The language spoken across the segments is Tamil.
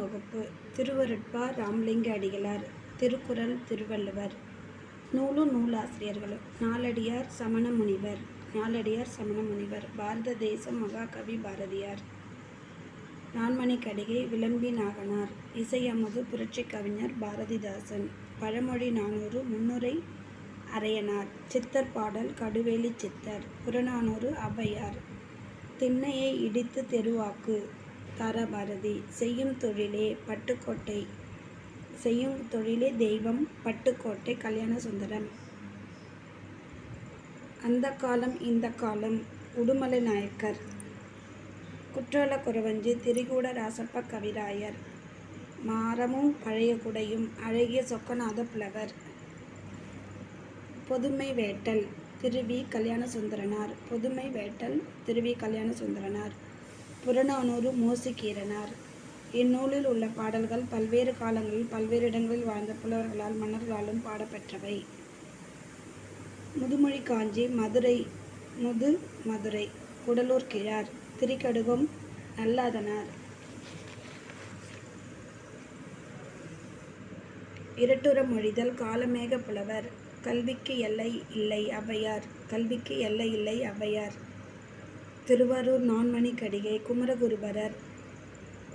வகுப்பு திருவருட்பா ராமலிங்க அடிகளார் திருக்குறள் திருவள்ளுவர். நூலு நூலாசிரியர்களும் நாலடியார் சமண முனிவர் நாலடியார் சமண முனிவர் பாரத தேசம் மகாகவி பாரதியார். நான்மணிக்கடிகை விளம்பி நாகனார் இசையமது புரட்சி கவிஞர் பாரதிதாசன் பழமொழி நானூறு முன்னுரை அரையனார் சித்தர் பாடல் கடுவேலி சித்தர் புறநானூறு அவ்வையார். திண்ணையை இடித்து தெருவாக்கு தாராபாரதி செய்யும் தொழிலே பட்டுக்கோட்டை செய்யும் தொழிலே தெய்வம் பட்டுக்கோட்டை கல்யாண சுந்தரம். அந்த காலம் இந்த காலம் உடுமலை நாயக்கர். குற்றால குறவஞ்சி திரிகூட ராசப்ப கவிராயர். மாறமும் பழைய குடையும் அழகிய சொக்கநாத புலவர். பொதுமை வேட்டல் திருவி கல்யாண சுந்தரனார். பொதுமை வேட்டல் திருவி கல்யாண சுந்தரனார். புறநானூறு மோசிகீரனார். இந்நூலில் உள்ள பாடல்கள் பல்வேறு காலங்களில் பல்வேறு இடங்களில் வாழ்ந்த புலவர்களால் மன்னர்களாலும் பாடப்பெற்றவை. முதுமொழி காஞ்சி மதுரை முது மதுரை குடலூர் கிழார் திரிகடுகம் நல்லாதனார். இரட்டுற மொழிதல் காலமேக புலவர் கல்விக்கு எல்லை இல்லை ஔவையார் கல்விக்கு எல்லை இல்லை ஔவையார் திருவாரூர் நான்மணி கடிகை குமரகுருபரர்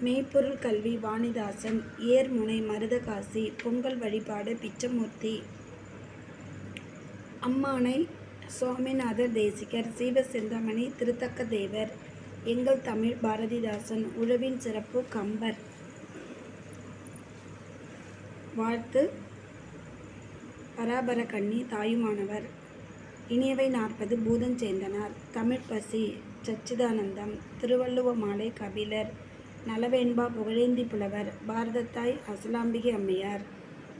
மெய்ப்பொருள் கல்வி வாணிதாசன் ஏர்முனை மருதகாசி பொங்கல் வழிபாடு பிச்சமூர்த்தி அம்மானை சுவாமிநாதர் தேசிகர் சீவசிந்தாமணி திருத்தக்க தேவர் எங்கள் தமிழ் பாரதிதாசன் உழவின் சிறப்பு கம்பர். வாழ்த்து. பராபர கண்ணி தாயுமானவர். இனியவை நாற்பது பூதஞ்சேந்தனார். தமிழ் பசி சச்சிதானந்தம் திருவள்ளுவ மாலை கபிலர் நலவேண்பா புகழேந்தி புலவர் பாரதத்தாய் அசலாம்பிகை அம்மையார்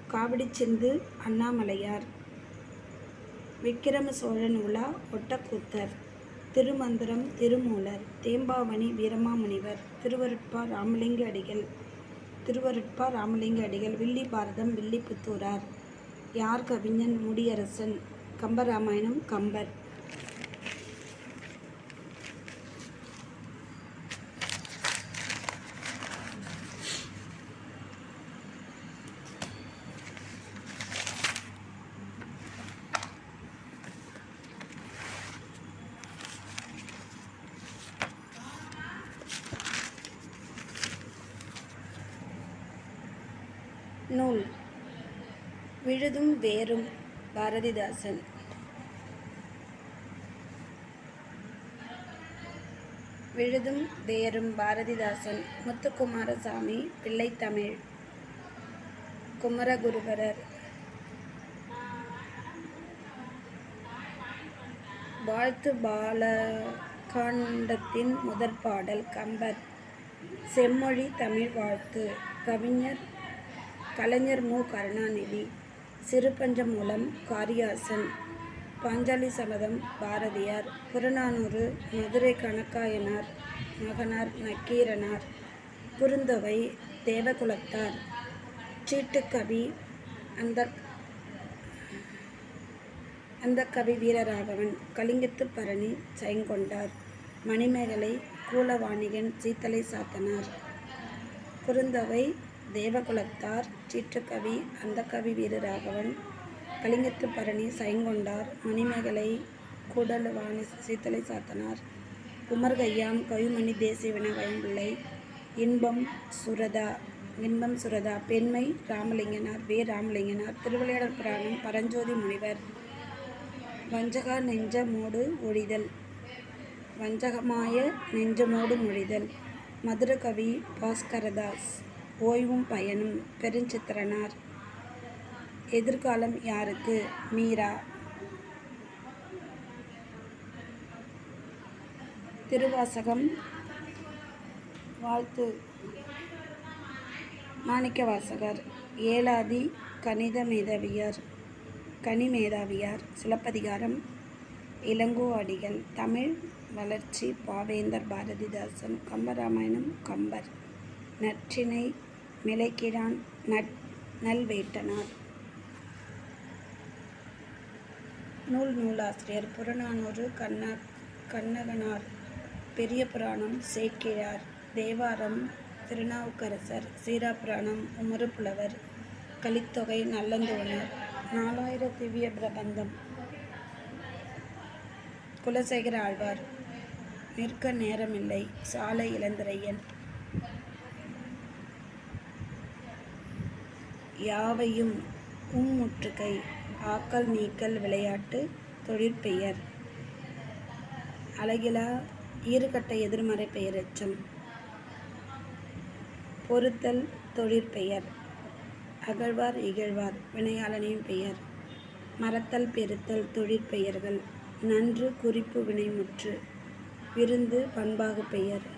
காவடி சிந்து அண்ணாமலையார் விக்கிரம சோழன் உலா ஒட்டக்கூத்தர் திருமந்திரம் திருமூலர் தேம்பாவணி வீரமாமுனிவர் திருவருட்பா ராமலிங்க அடிகள் திருவருட்பா ராமலிங்க அடிகள் வில்லி பாரதம் வில்லிபுத்தூரார் யார் கவிஞன் முடியரசன் கம்பராமாயணம் கம்பர் நூல் எழுதும் வேறும் பாரதிதாசன். விழுதும் வேறும் பாரதிதாசன் முத்துக்குமாரசாமி பிள்ளைத்தமிழ் குமரகுருபரர் வாழ்த்து பாலகாண்டத்தின் முதற் பாடல் கம்பர் செம்மொழி தமிழ் வாழ்த்து கவிஞர் கலைஞர் மு. கருணாநிதி. சிறுபஞ்சமூலம் காரியாசன் பாஞ்சாலி சபதம் பாரதியார் புறநானூறு மதுரை கணக்காயனார் மகனார் நக்கீரனார் குறுந்தொகை தேவகுலத்தார் சீட்டுக்கவி அந்த அந்த கவி வீரராகவன் கலிங்கத்து பரணி செயங்கொண்டார் மணிமேகலை கூலவாணிகன் சீத்தலை சாத்தனார் குறுந்தொகை தேவகுலத்தார் சீற்றுக்கவி அந்தக்கவி கவி வீரராகவன் கலிங்கத்து பரணி சைங்கொண்டார் மணிமேகலை கூடலவாணி சீத்தலை சாத்தனார் குமர்கையாம் கவிமணி தேசிய வினவயம்பிள்ளை இன்பம் சுரதா இன்பம் சுரதா பெண்மை ராமலிங்கனார் வே ராமலிங்கனார் திருவிளையாடல் புராணம் பரஞ்சோதி முனிவர் வஞ்சகா நெஞ்ச மூடு ஒழிதல் வஞ்சகமாய நெஞ்சமோடு மொழிதல் மதுரகவி பாஸ்கரதாஸ். ஓய்வும் பயனும் பெருஞ்சித்திரனார். எதிர்காலம் யாருக்கு? மீரா. திருவாசகம். வாழ்த்து. மாணிக்கவாசகர். ஏலாதி கணித மேதாவியார். கனி மேதாவியார். சிலப்பதிகாரம். இளங்கோ அடிகள் தமிழ் வளர்ச்சி பாவேந்தர் பாரதிதாசன். கம்பராமாயணம் கம்பர். நற்றினை மிளைக்கிழான் நட் நல்வேட்டனார். நூல் நூலாசிரியர் புறநானூறு கண்ண கண்ணகனார். பெரிய புராணம் சேக்கிழார். தேவாரம் திருநாவுக்கரசர். சீராபுராணம் உமறுப்புலவர். கலித்தொகை நல்லந்தோணர் நாலாயிர திவ்ய பிரபந்தம். குலசேகர ஆழ்வார். நிற்க நேரமில்லை. சாலை இளந்திரையன். யாவையும் உம்முற்றுகை ஆக்கல் நீக்கல் விளையாட்டு தொழிற்பெயர் அழகிலா ஈறுகட்ட எதிர்மறை பெயரெச்சம் பொறுத்தல் தொழிற்பெயர் அகழ்வார் இகழ்வார் வினையாளனின் பெயர். மறத்தல் பெருத்தல் தொழிற்பெயர்கள் நன்று குறிப்பு வினைமுற்று. விருந்து பண்பாகு பெயர்.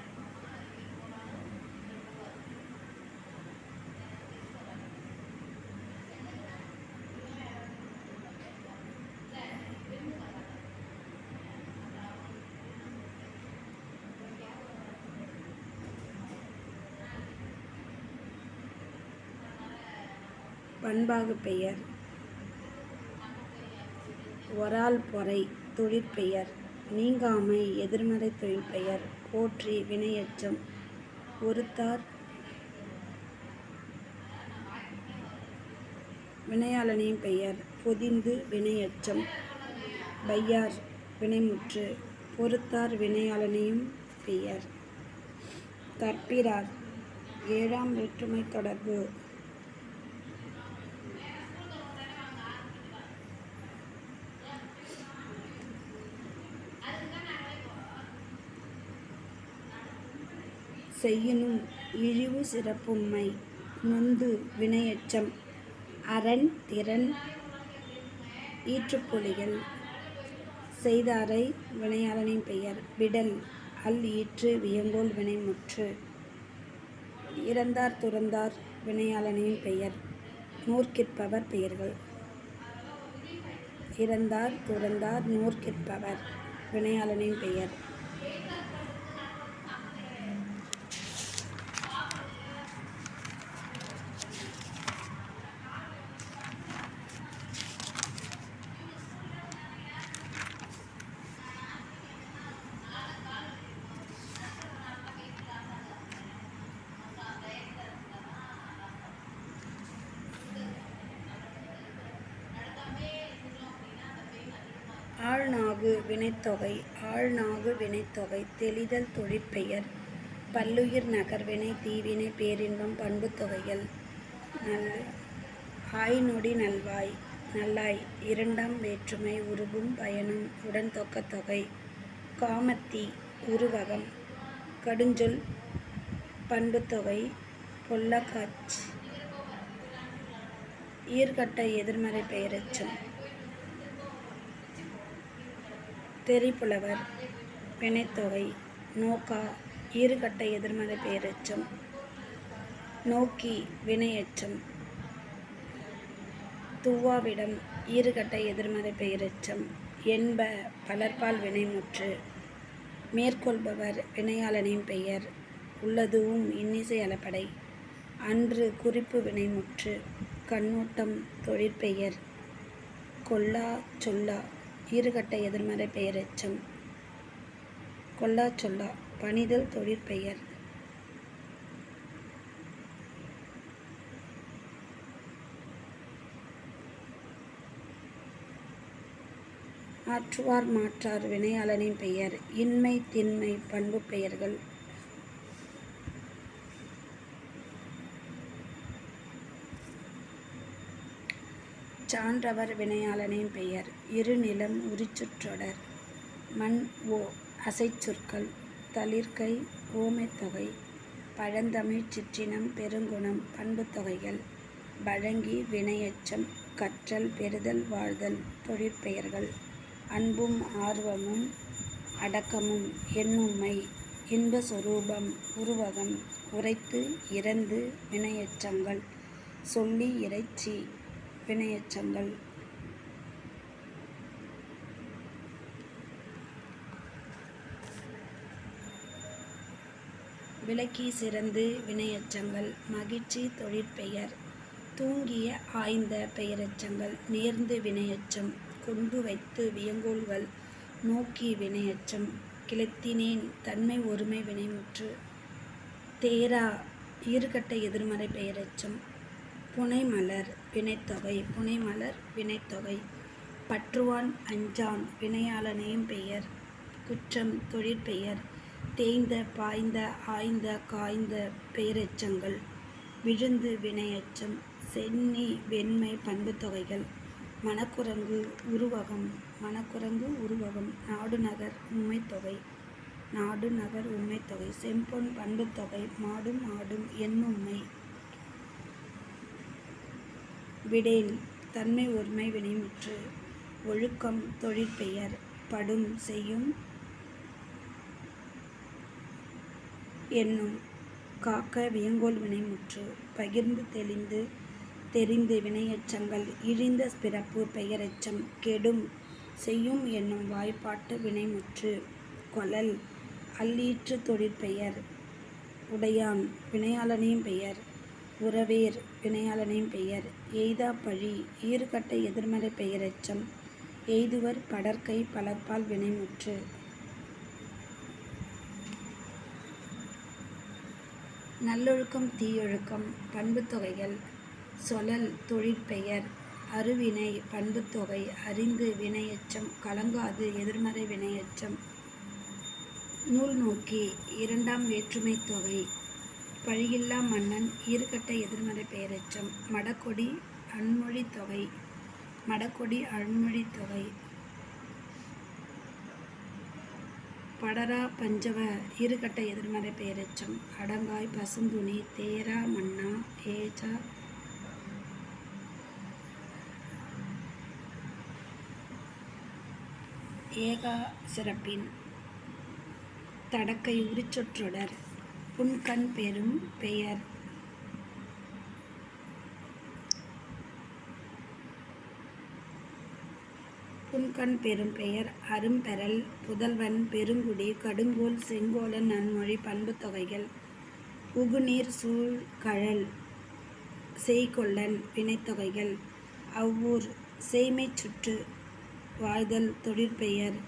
பண்பாகு பெயர். ஒரால் பொறை தொழிற்பெயர் நீங்காமை எதிர்மறை தொழிற்பெயர் போற்றி வினையச்சம். ஒருத்தார் வினையாளனின் பெயர். பொதிந்து வினையச்சம். பையார் வினைமுற்று. பொறுத்தார் வினையாளனையும் பெயர். கற்பிறார் ஏழாம் வேற்றுமை தொடர்பு. செய்யினும் இழிவு சிறப்பும்மை நொந்து வினையச்சம். அரண் திறன் ஈற்றுப்பொலிகள் செய்தாரை வினையாளனின் பெயர். விடல் அல் ஈற்று வியங்கோல் வினைமுற்று இறந்தார் துறந்தார் வினையாளனின் பெயர். நூற்கிற்பவர் பெயர்கள். இறந்தார் துறந்தார் நூற்கிற்பவர் வினையாளனின் பெயர். வினைத்தொகை ஆழ்நாகு வினைத்தொகை தெளிதல் தொழிற்பெயர் பல்லுயிர் நகர்வினை தீவினை பேரின்பம் பண்புத்தொகைகள் நல் ஆய் நொடி நல்வாய் நல்லாய் இரண்டாம் வேற்றுமை உருவும் பயனும் உடன் தொகை காமத்தி உருவகம் கடுஞ்சொல் பண்புத்தொகை பொல்லக்காட்சி ஈர்கட்ட எதிர்மறை பெயரச்சம் தெரிப்புலவர் வினைத்தொகை நோக்கா ஈறுகட்ட எதிர்மறை பெயரெச்சம் நோக்கி வினையச்சம் துவாவிடம் ஈறுகட்ட எதிர்மறை பெயரெச்சம் என்ப பலர்பால் வினைமுற்று மேற்கொள்பவர் வினையாளனின் பெயர் உள்ளதுவும் இன்னிசை அளப்படை அன்று குறிப்பு வினைமுற்று கண்ணோட்டம் தொழிற்பெயர் கொல்லா சொல்லா ஈறுகட்ட எதிர்மறை பெயரெச்சம் கொல்லா சொல்லா பணிதல் தொழிற்பெயர் ஆற்றுவார் மாற்றார் வினையாளனின் பெயர். இன்மை திண்மை பண்பு பெயர்கள். சான்றவர் வினையாளனின் பெயர். இருநிலம் உரிச்சுற்றொடர் மண் ஓ அசைச்சொற்கள் தளிர்க்கை ஓமைத்தொகை பழந்தமிழ் சிற்றினம் பெருங்குணம் பண்புத்தொகைகள் வழங்கி வினையச்சம் கற்றல் பெறுதல் வாழ்தல் தொழிற்பெயர்கள். அன்பும் ஆர்வமும் அடக்கமும் எண்ணுமை இன்ப சொரூபம் உருவகம். உரைத்து இறந்து வினையச்சங்கள். சொல்லி இறைச்சி. வினையச்சங்கள் விளக்கி சிறந்து வினையச்சங்கள் மகிழ்ச்சி தொழிற்பெயர். தூங்கிய ஆய்ந்த பெயரச்சங்கள். நேர்ந்து வினையச்சம் கொண்டு வைத்து வியங்கோல்கள் நோக்கி வினையச்சம் கிளத்தினேன் தன்மை ஒருமை வினைமுற்று. தேரா ஈறுகட்ட எதிர்மறை பெயரச்சம். புனைமலர். வினைத்தொகை புனைமலர் வினைத்தொகை பற்றுவான் அஞ்சான் வினையாளனையும் பெயர் குற்றம் தொழிற்பெயர் தேய்ந்த பாய்ந்த ஆய்ந்த காய்ந்த பெயரெச்சங்கள் விழுந்து வினையச்சம் சென்னி வெண்மை பண்புத்தொகைகள் மணக்குரங்கு உருவகம் மணக்குரங்கு உருவகம் நாடுநகர் உண்மைத்தொகை நாடு நகர் உண்மைத்தொகை செம்பொன் பண்புத்தொகை மாடும் ஆடும் எண்ணுண்மை விடேன். தன்மை ஒருமை வினைமுற்று. ஒழுக்கம் தொழிற்பெயர் படும் செய்யும் என்னும் காக்க வியங்கோல் வினைமுற்று. பகிர்ந்து தெளிந்து தெரிந்து வினையெச்சங்கள். இழிந்த பிறப்பு பெயரெச்சம். கெடும் செய்யும் என்னும் வாய்ப்பாட்டு வினைமுற்று. கொலல். அல்லீற்று தொழிற்பெயர் உடையான். வினையாளனையும் பெயர். உறவேர் வினையாளனின் பெயர். எய்தா பழி ஈறுகட்ட எதிர்மறை பெயரெச்சம் எய்துவர் படற்கை பலர்பால் வினைமுற்று. நல்லொழுக்கம் தீயொழுக்கம் பண்புத்தொகைகள் சொலல் தொழிற்பெயர் அருவினை பண்புத்தொகை அறிந்து வினையச்சம் கலங்காது எதிர்மறை வினையச்சம் நூல் நோக்கி இரண்டாம் வேற்றுமை தொகை. பழியில்லா மன்னன் ஈர்கட்ட எதிர்மறை பெயரெச்சம் மடக்கொடி அன்மொழி தொகை. மடக்கொடி அன்மொழி தொகை. படரா பஞ்சவ ஈறுகட்ட எதிர்மறை பெயரெச்சம் அடங்காய் பசுந்துணி தேரா மன்னா ஏஜா ஏகா சிறப்பின். தடக்கை உரிச்சொற்றொடர். புன்கண் பெரும் பெயர். புன்கண் பெரும் பெயர் அரும்பெறல் புதல்வன் பெருங்குடி கடுங்கோல் செங்கோலன் நன்மொழி பண்பு தொகைகள் உகுநீர் சூழ் கழல் செய்கொள்ளன் வினைத்தொகைகள் அவ்வூர் செய்மை சுற்று வாழ்தல் தொழிற்பெயர்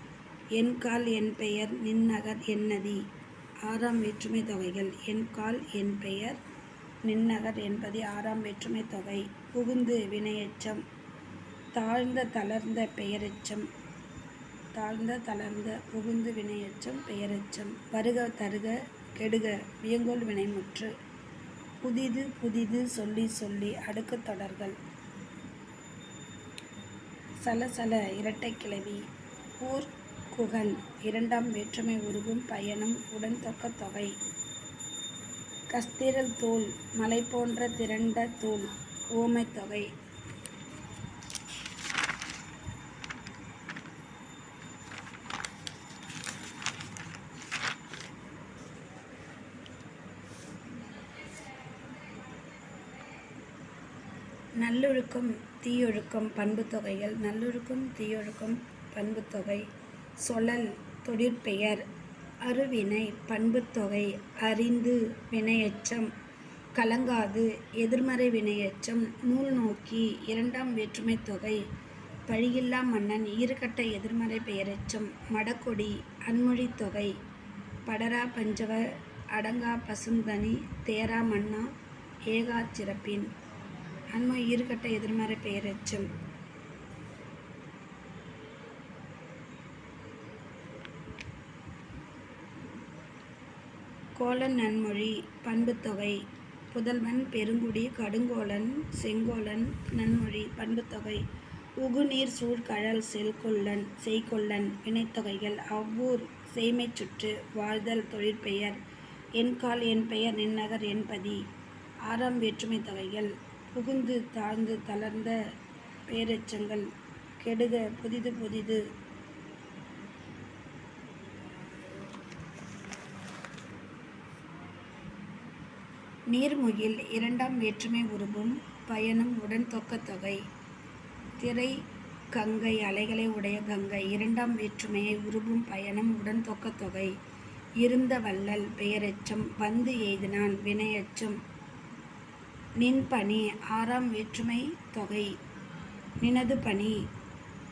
என்கால் என் பெயர் நின்னகர் என்னதி ஆறாம் வேற்றுமை தொகைகள். என் கால் என் பெயர் நின்னகர் என்பது ஆறாம் வேற்றுமை தொகை. புகுந்து வினையெச்சம் தாழ்ந்த தளர்ந்த பெயரெச்சம் தாழ்ந்த தளர்ந்த புகுந்து வினையெச்சம் பெயரெச்சம். வருக தருக கெடுக வியங்கோல் வினைமுற்று. புதிது புதிது சொல்லி சொல்லி அடுக்குத் தொடர்கள். சலசல இரட்டை கிளவி. ஊர் குகன். இரண்டாம் வேற்றுமை உருகும் பயணம் உடன் தொக்க தொகை. கஸ்திரல் தூள் மலை போன்ற திரண்ட தூள் ஊமை தொகை. நல்லொழுக்கம் தீயொழுக்கம் பண்பு தொகைகள். நல்லொழுக்கம் தீயொழுக்கம் பண்பு தொகை. சொலல் தொழிற்பெயர் அருவினை பண்புத் தொகை அறிந்து வினையெச்சம் கலங்காது எதிர்மறை வினையெச்சம் நூல் நோக்கி இரண்டாம் வேற்றுமை தொகை பழியில்லா மன்னன் ஈறுகட்ட எதிர்மறை பெயரெச்சம் மடக்கொடி அன்மொழி தொகை படரா பஞ்சவ அடங்கா பசுந்தனி தேரா மன்னா ஏகா சிறப்பின் அன்மொழி ஈறுகட்ட எதிர்மறை பெயரெச்சம். கோலன் நன்மொழி பண்புத்தொகை. புதல்வன் பெருங்குடி கடுங்கோலன் செங்கோலன் நன்மொழி பண்புத்தொகை. உகுநீர் சூழ்கழல் செல்கொள்ளன் செய்கொள்ளன் வினைத்தொகைகள் அவ்வூர் செய்மைச் சுற்று வாழ்தல் தொழிற்பெயர் என்கால் என் பெயர் நின்னகர் என்பதி ஆறாம் வேற்றுமை தொகைகள். புகுந்து தாழ்ந்து தளர்ந்த பேரெச்சங்கள். கெடுக புதிது புதிது நீர்முகில் இரண்டாம் வேற்றுமை உருவும் பயணம் உடன் தொக்கத்தொகை தொகை. திரை கங்கை அலைகளை உடைய கங்கை இரண்டாம் வேற்றுமையை உருவும் பயணம் உடன் தொக்கத்தொகை தொகை. இருந்த வள்ளல் பெயரெச்சம் வந்து எய்தினான் வினையச்சம். நின் பணி ஆறாம் வேற்றுமை தொகை. நினது பணி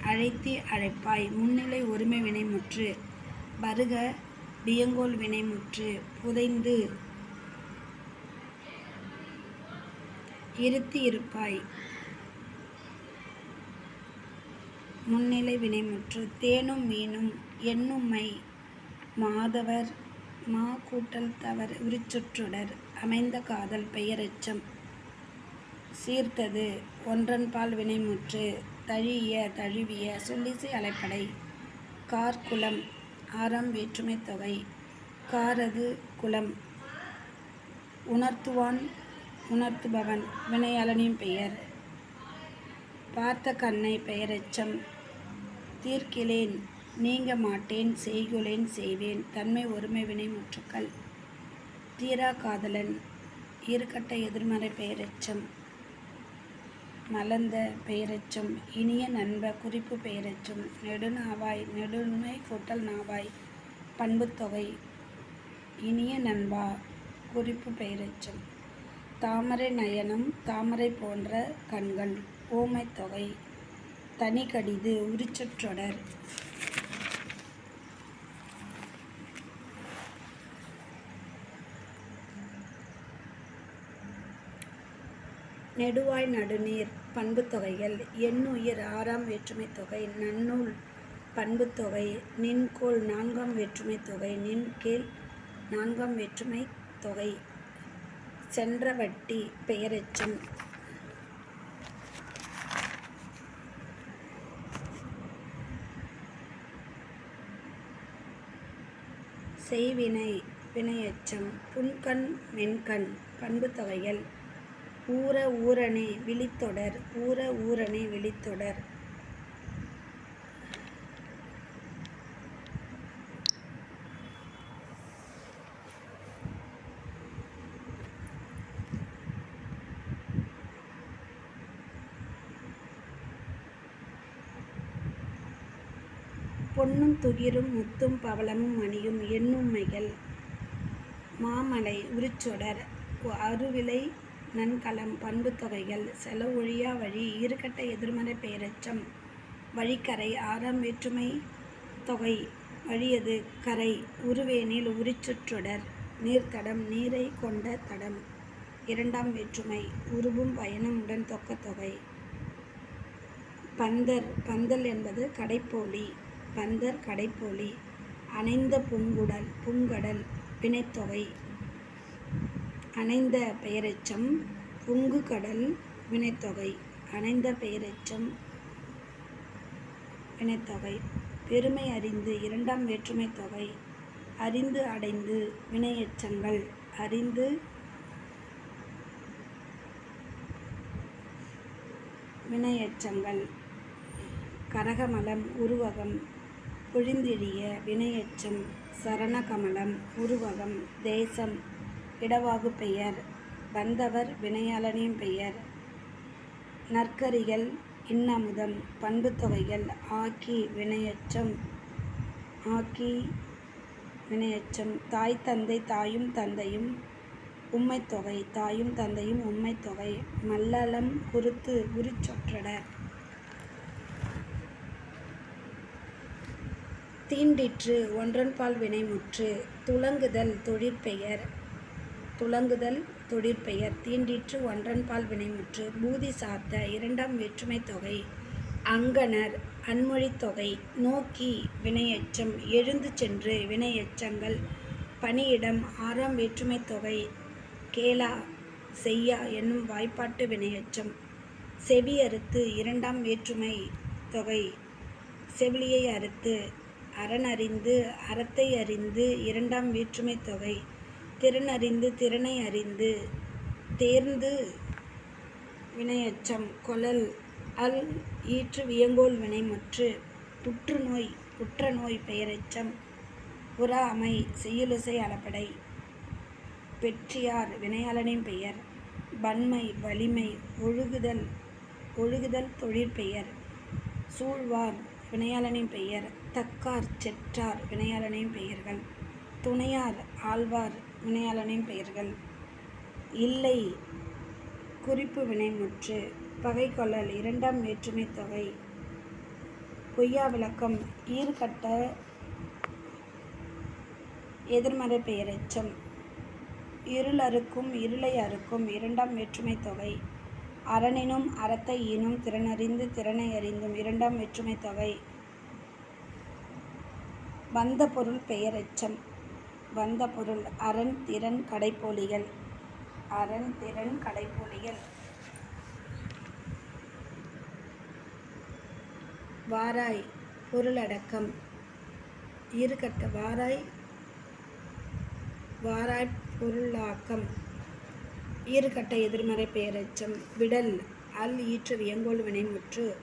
அழைத்தி அழைப்பாய் முன்னிலை ஒருமை வினைமுற்று. வருக வியங்கோல் வினைமுற்று புதைந்து இருத்தி இருப்பாய். முன்னிலை வினைமுற்று தேனும் மீனும் எண்ணும்மை மாதவர் மா கூட்டல் தவர் விருச்சுற்றுடர் அமைந்த காதல் பெயரெச்சம். சீர்த்தது ஒன்றன்பால் வினைமுற்று தழிய தழுவிய சொல்லிசை அலைப்படை. கார்குலம் ஆறாம் வேற்றுமை தொகை. காரது குலம் உணர்த்துவான் உணர்த்துபவன் வினையாளனின் பெயர். பார்த்த கண்ணை பெயரெச்சம். தீர்க்கிலேன் நீங்க மாட்டேன் செய்குலேன் செய்வேன். தன்மை ஒருமை வினை முற்றுக்கள். தீரா காதலன் ஈர்க்கட்ட எதிர்மறை பெயரெச்சம். மலர்ந்த பெயரெச்சம் இனிய நண்ப குறிப்பு பெயரெச்சம். நெடுநாவாய் நெடுமை கூட்டல் நாவாய் பண்புத்தொகை இனிய நண்பா குறிப்பு பெயரெச்சம். தாமரை நயனம் தாமரை போன்ற கண்கள் ஓமை தொகை தனி கடிது உரிச்சொற்றொடர். நெடுவாய் நடுநீர் பண்புத்தொகைகள் எண்ணுயிர் ஆறாம் வேற்றுமை தொகை நன்னூல் பண்புத்தொகை நின்கோள் நான்காம் வேற்றுமை தொகை நின்கீழ் நான்காம் வேற்றுமை தொகை. சென்ற வட்டி பெயரெச்சம் செய்வினை வினையச்சம் புன்கண் மென்கண் பண்பு தொகைகள் ஊர ஊரணே விழித்தொடர் ஊர ஊரணே விழித்தொடர். துகிரும் முத்தும் பவளமும் மணியும் எண்ணுமைகள் மாமலை உரிச்சொடர் அருவிலை நன்கலம் பண்புத்தொகைகள் செலவொழியா வழி ஈறுகட்ட எதிர்மறை பெயரெச்சம் வழிக்கரை ஆறாம் வேற்றுமை தொகை வழியது கரை உருவேனில் உரிச்சொற்றொடர் நீர்த்தடம் நீரை கொண்ட தடம் இரண்டாம் வேற்றுமை உருவும் பயணம் உடன் தொக்கத்தொகை தொகை. பந்தர் பந்தல் என்பது கடைப்போலி. பந்தர் கடைப்போலி அணைந்த பூங்குடல் பூங்கடல் வினைத்தொகை அணைந்த பெயரெச்சம் புங்கு கடல் வினைத்தொகை அணைந்த பெயரெச்சம் வினைத்தொகை பெருமை அறிந்து இரண்டாம் வேற்றுமை தொகை அறிந்து அடைந்து வினையெச்சங்கள் அறிந்து வினையெச்சங்கள் கரகமலம் உருவகம் பொழிந்திழிய வினையெச்சம் சரணகமலம் உருவகம் தேசம் இடவாகு பெயர் வந்தவர் வினையாளனின் பெயர். நற்கரிகள் இன்னமுதம் பண்புத்தொகைகள் ஆக்கி வினையச்சம் ஆக்கி வினையச்சம். தாய் தந்தை தாயும் தந்தையும் உம்மைத்தொகை தாயும் தந்தையும் உம்மைத்தொகை மல்லலம் குருத்து உரிச்சொற்றடர் தீண்டிற்று ஒன்றன்பால் வினைமுற்று துலங்குதல் தொழிற்பெயர் துலங்குதல் தொழிற்பெயர் தீண்டிற்று ஒன்றன்பால் வினைமுற்று பூதி சார்த்த இரண்டாம் வேற்றுமை தொகை அங்கனர் அன்மொழித் தொகை நோக்கி வினையெச்சம் எழுந்து சென்று வினையெச்சங்கள் பணியிடம் ஆறாம் வேற்றுமை தொகை கேளா செய்யா என்னும் வாய்ப்பாட்டு வினையெச்சம் செவி அறுத்து இரண்டாம் வேற்றுமை தொகை செவிலியை அறுத்து அறனறிந்து அறத்தை அறிந்து இரண்டாம் வேற்றுமை தொகை. திறனறிந்து திறனை அறிந்து தேர்ந்து வினையச்சம் கொலல் அல் ஈற்று வியங்கோல் வினைமுற்று புற்றுநோய் புற்றநோய் பெயரெச்சம் புறாமை செய்யுலிசை அளப்படை பெற்றியார் வினையாளனின் பெயர் வன்மை வலிமை ஒழுகுதல் ஒழுகுதல் தொழிற்பெயர் சூழ்வார் வினையாளனின் பெயர் தக்கார் செற்றார் வினையாளனையும் பெயர்கள். துணையார் ஆழ்வார் வினையாளனையும் பெயர்கள். இல்லை குறிப்பு வினைமுற்று பகைக்கொள்ளல் இரண்டாம் வேற்றுமை தொகை. பொய்யா விளக்கம். ஈர்கட்ட எதிர்மறை பெயரெச்சம் இருளறுக்கும் இருளை அறுக்கும் இரண்டாம் வேற்றுமை தொகை. அரணினும் அறத்தை ஈனும் திறனறிந்து திறனை அறிந்தும் இரண்டாம் வேற்றுமை தொகை. வந்த பொருள் பெயரெச்சம். வந்த பொருள் அரண் திறன் கடைப்போலிகள். அரண் திறன் கடைப்போலிகள். வாராய் பொருளடக்கம். ஈறுகட்ட வாராய் வாராய் பொருளாக்கம். ஈறுகட்ட எதிர்மறை பெயரெச்சம். விடல் அல் ஈற்று வியங்கோல் வினைமுற்று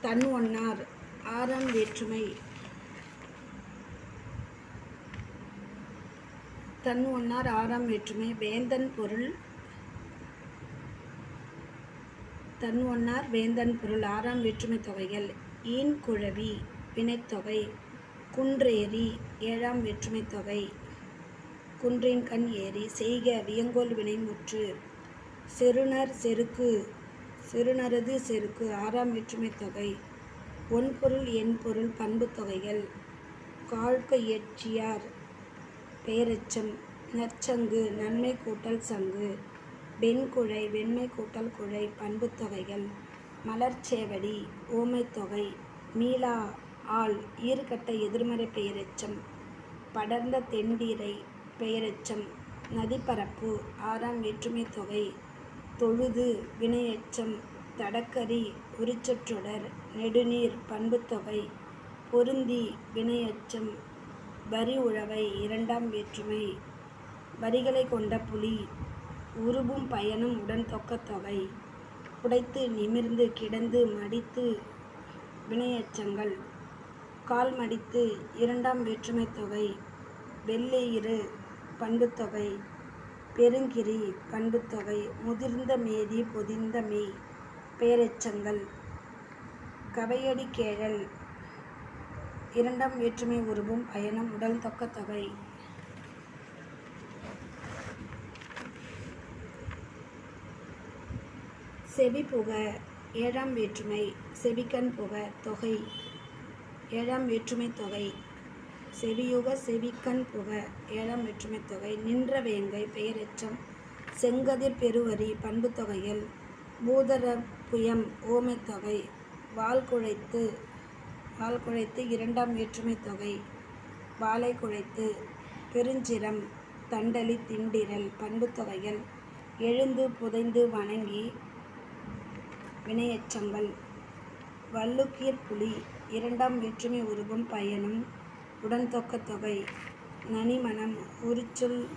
தன் ஒன்னார் ஆறாம் வேற்றுமை தன் ஒன்னார் ஆறாம் வேற்றுமை வேந்தன் பொருள் தன் ஒன்னார் வேந்தன் பொருள் ஆறாம் வேற்றுமை தொகைகள் ஈன் குழவி வினைத்தொகை குன்றேரி ஏழாம் வேற்றுமை தொகை குன்றின் கண் ஏரி செய்க வியங்கோல் வினைமுற்று செருணர் செருக்கு சிறுநரது செருக்கு ஆறாம் வேற்றுமை தொகை ஒன்பொருள் எண் பொருள் பண்பு தொகைகள் காழ்க இயற்றியார் பெயரெச்சம் நற்சங்கு நன்மை கூட்டல் சங்கு வெண்குழை வெண்மை கூட்டல் குழை பண்புத்தொகைகள் மலர்ச்சேவடி ஓமைத்தொகை மீளா ஆள் ஈர்கட்ட எதிர்மறை பெயரெச்சம் படர்ந்த தெண்டீரை பெயரெச்சம் நதிப்பரப்பு ஆறாம் வேற்றுமை தொகை தொழுது வினையச்சம் தடக்கரி உரிச்சொற்றொடர் நெடுநீர் பண்புத்தொகை பொருந்தி வினையச்சம் வரி உழவை இரண்டாம் வேற்றுமை. வரிகளை கொண்ட புலி உருபும் பயனும் உடன் தொக்கத் தொகை. புடைத்து நிமிர்ந்து கிடந்து மடித்து வினையெச்சங்கள். கால் மடித்து இரண்டாம் வேற்றுமை தொகை. வெள்ளெயிறு பண்புத்தொகை பெருங்கிரி பண்புத்தொகை முதிர்ந்த மேதி பொதிந்த மெய். பெயரெச்சங்கள். கவையடி கேழல் இரண்டாம் வேற்றுமை உருவும் பயணம் உடல் தொக்க தொகை. செவி புக ஏழாம் வேற்றுமை செவிக்கண் புக தொகை. ஏழாம் வேற்றுமை தொகை. செவியுக செவிக்கண் புக ஏழாம் வேற்றுமை தொகை. நின்ற வேங்கை பெயரெச்சம் செங்கதிர் பெருவரி பண்பு தொகைகள் பூதர புயம் ஓமை தொகை. வால் குழைத்து பால் குழைத்து இரண்டாம் வேற்றுமை தொகை. வாலை குழைத்து பெருஞ்சிரம் தண்டலி திண்டிரல் பண்பு தொகைகள் எழுந்து புதைந்து வணங்கி வினையச்சங்கள் வல்லுக்கீர் புலி இரண்டாம் வேற்றுமை உருவம் பயனும் உடன் தொகை நனிமணம் உரிச்சொல்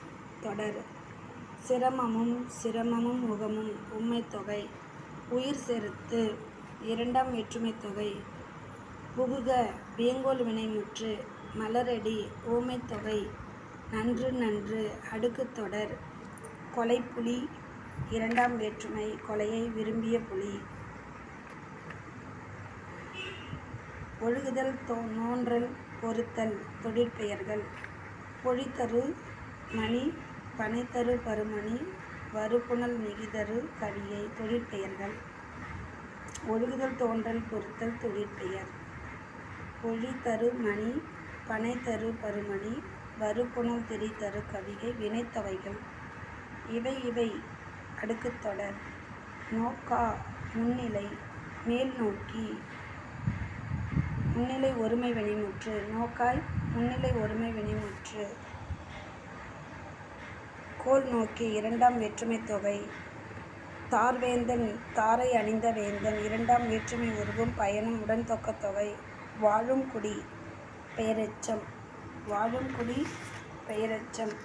தொடர் சிரமமும் சிரமமும் முகமும் உண்மை தொகை உயிர் செருத்து இரண்டாம் வேற்றுமை தொகை புகுக வேங்கோல் வினைமுற்று மலரடி ஓமைத்தொகை நன்று நன்று அடுக்கு தொடர் கொலைப்புலி இரண்டாம் வேற்றுமை கொலையை விரும்பிய புலி. ஒழுகுதல் தோ நோன்றல் பொறுத்தல் தொழிற்பெயர்கள் பொழித்தரு மணி பனைத்தரு பருமணி வறுப்புணல் மிகிதரு கவியை தொழிற்பெயர்கள் ஒழுகுதல் தோன்றல் பொறுத்தல் தொழிற்பெயர் பொழித்தரு மணி பனைத்தரு பருமணி வறுகுணம் திரி தரு கவிகை வினைத்தவைகள். இவை இவை. அடுக்குத் தொடர். நோக்கா முன்னிலை மேல் நோக்கி. முன்னிலை ஒருமை வினைமுற்று. நோக்காய் முன்னிலை ஒருமை வினைமுற்று. கோல் நோக்கி இரண்டாம் வேற்றுமை தொகை. தார்வேந்தன் தாரை அணிந்த வேந்தன் இரண்டாம் வேற்றுமை உருவும் பயணம் உடன் தொக்கத்தொகை வாழும் குடி பெயரெச்சம். வாழும் குடி பெயரெச்சம்.